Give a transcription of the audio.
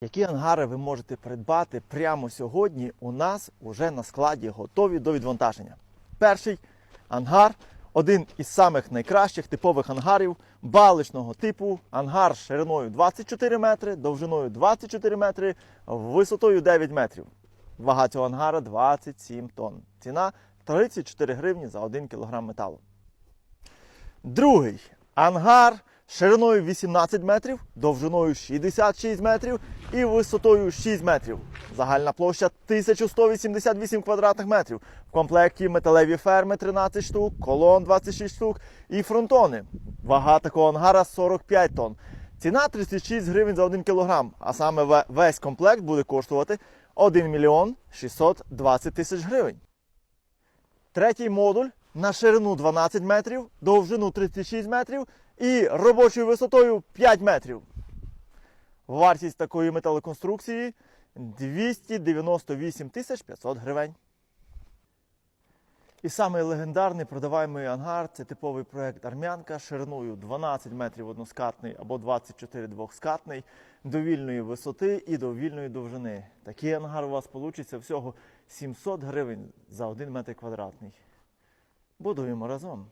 Які ангари ви можете придбати прямо сьогодні у нас уже на складі готові до відвантаження? Перший ангар один із самих найкращих типових ангарів баличного типу. Ангар шириною 24 метри, довжиною 24 метри, висотою 9 метрів. Вага цього ангара 27 тонн. Ціна 34 гривні за 1 кг металу. Другий ангар шириною 18 метрів, довжиною 66 метрів і висотою 6 метрів. Загальна площа 1188 квадратних метрів. В комплекті металеві ферми 13 штук, колон 26 штук і фронтони. Вага такого ангара 45 тонн. Ціна 36 гривень за 1 кілограм, а саме весь комплект буде коштувати 1 мільйон 620 тисяч гривень. Третій модуль на ширину 12 метрів, довжину 36 метрів і робочою висотою 5 метрів. Вартість такої металоконструкції 298 тисяч 500 гривень. І самий легендарний продаваємий ангар це типовий проект Армянка шириною 12 метрів односкатний або 24 двохскатний, довільної висоти і довільної довжини. Такий ангар у вас вийде всього 700 гривень за 1 метр квадратний. Budujmy razem.